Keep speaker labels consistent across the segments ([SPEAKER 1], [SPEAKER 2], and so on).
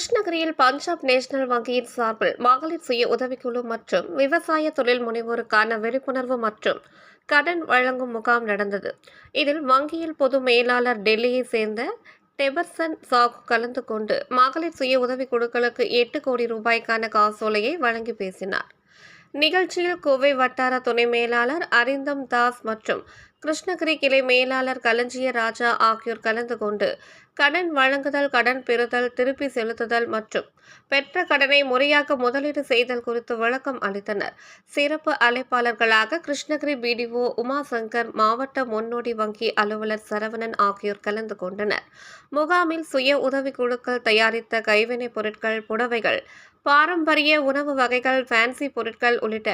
[SPEAKER 1] கிருஷ்ணகிரியில் பஞ்சாப் நேஷனல் வங்கியின் சார்பில் மகளிர் சுய உதவிக்குழு மற்றும் விவசாய தொழில் முனைவோருக்கான விழிப்புணர்வு மற்றும் கடன் வழங்கும் முகாம் நடந்தது. இதில் வங்கியில் பொது மேலாளர் டெல்லியை சேர்ந்த டெபர்சன் சாகு கலந்து கொண்டு மகளிர் சுய உதவிக்குழுக்களுக்கு எட்டு கோடி ரூபாய்க்கான காசோலையை வழங்கி பேசினார். நிகழ்ச்சியில் கோவை வட்டார துணை மேலாளர் அரிந்தம் தாஸ் மற்றும் கிருஷ்ணகிரி கிளை மேலாளர் களஞ்சிய ராஜா ஆகியோர் கலந்து கொண்டு கடன் வழங்குதல் கடன் பெறுதல் திருப்பி செலுத்துதல் மற்றும் பெற்ற கடனை முறையாக முதலீடு செய்தல் குறித்து விளக்கம் அளித்தனர். சிறப்பு அழைப்பாளர்களாக கிருஷ்ணகிரி பிடிஓ உமாசங்கர் மாவட்ட முன்னோடி வங்கி அலுவலர் சரவணன் ஆகியோர் கலந்து கொண்டனர். முகாமில் சுய உதவிக்குழுக்கள் தயாரித்த கைவினைப் பொருட்கள் புடவைகள் பாரம்பரிய உணவு வகைகள் ஃபேன்சி பொருட்கள் உள்ளிட்ட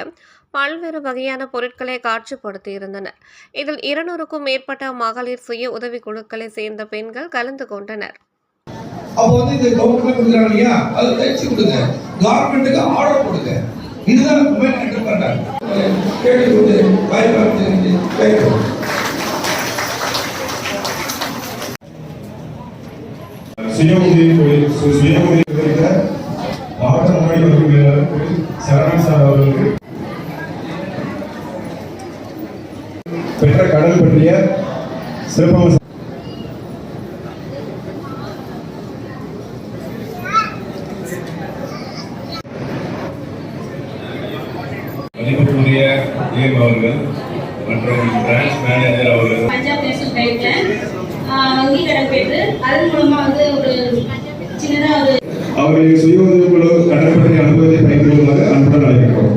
[SPEAKER 1] பல்வேறு வகையான பொருட்களை காட்சிப்படுத்தியிருந்தனர். இதில் இருநூறுக்கும் மேற்பட்ட மகளிர் சுய உதவி குழுக்களை சேர்ந்த பெண்கள் கலந்து கொண்டனர்.
[SPEAKER 2] அப்போ வந்து இந்த கவர்மெண்ட் கொடுக்குறாங்க இல்லையா? அதை தைச்சு கொடுங்க. கவர்மெண்ட்டுக்கு ஆர்டர் கொடுங்க. இதுதான் உமன் என்டர்பிரனர் கேட்டுக்கொண்டு பயன்படுத்தி கேட்கிறோம்
[SPEAKER 3] சுய உதவி சு- சுய உதவி குறித்த மாவட்ட முன்னாடி சார் அவர்களுக்கு பெற்ற கடன் பற்றிய சிறப்பம்ச
[SPEAKER 4] மதிப்புக்குரிய தேவ் அவர்கள் மற்றும் பிரான்ச் மேனேஜர் அவர்கள்.
[SPEAKER 5] பஞ்சாப் நேஷனல் பேங்க்ல வங்கி கடன் பெற்று அதன் மூலமா வந்து ஒரு சின்னதா ஒரு
[SPEAKER 3] அவர்களின் சுய உதவி குழு கடன் பற்றிய அனுபவத்தை பகிர்ந்து கொள்வதாக அன்புடன் அழைக்கிறோம்.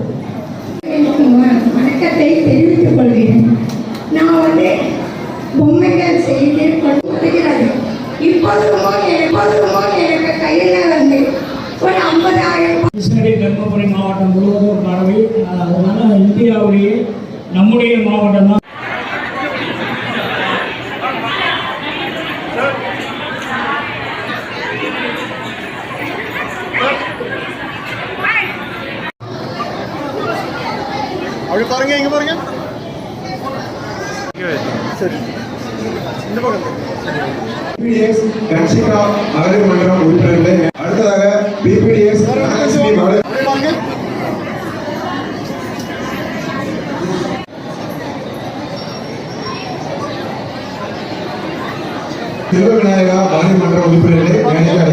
[SPEAKER 6] வணக்கத்தை தெரிவித்துக் கொள்கிறேன். நான் வந்து பொம்மைகள் செய்து கொடுக்கிறது இப்போதுமோ எப்போதுமோ எனக்கு கையில் வந்து ஒரு ஐம்பதாயிரம்
[SPEAKER 7] கிருஷ்ணகிரி தருமபுரி மாவட்டம் முழுவதும் பரவி அதனால இந்தியாவிலேயே நம்முடைய மாவட்டம் தான்.
[SPEAKER 3] பிபிடிஎஸ் கன்சிகா மகளிர் மன்றம் உறுப்பினர்களே அடுத்ததாக பிபிடிஎஸ் தனலட்சுமி திருவிநாயகா மாநிலமன்ற உறுப்பினர்களே மேனேஜர்